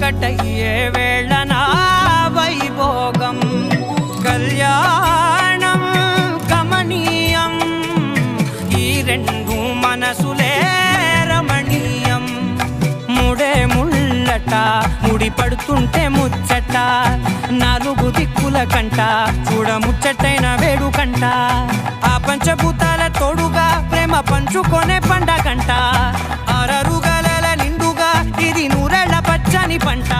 ఒక్కటయ్యే వేళ నా వైభోగం కళ్యాణం కమనీయం ఈ రెండు మనసులే రమణీయం. ముడే ముళ్ళట ముడి పడుతుంటే ముచ్చట. నాలుగు దిక్కుల కంట చూడ ముచ్చటైన వేడుకంట. ఆ పంచభూతాల తోడుగా ప్రేమ పంచుకొనే పండగంట. పని పంట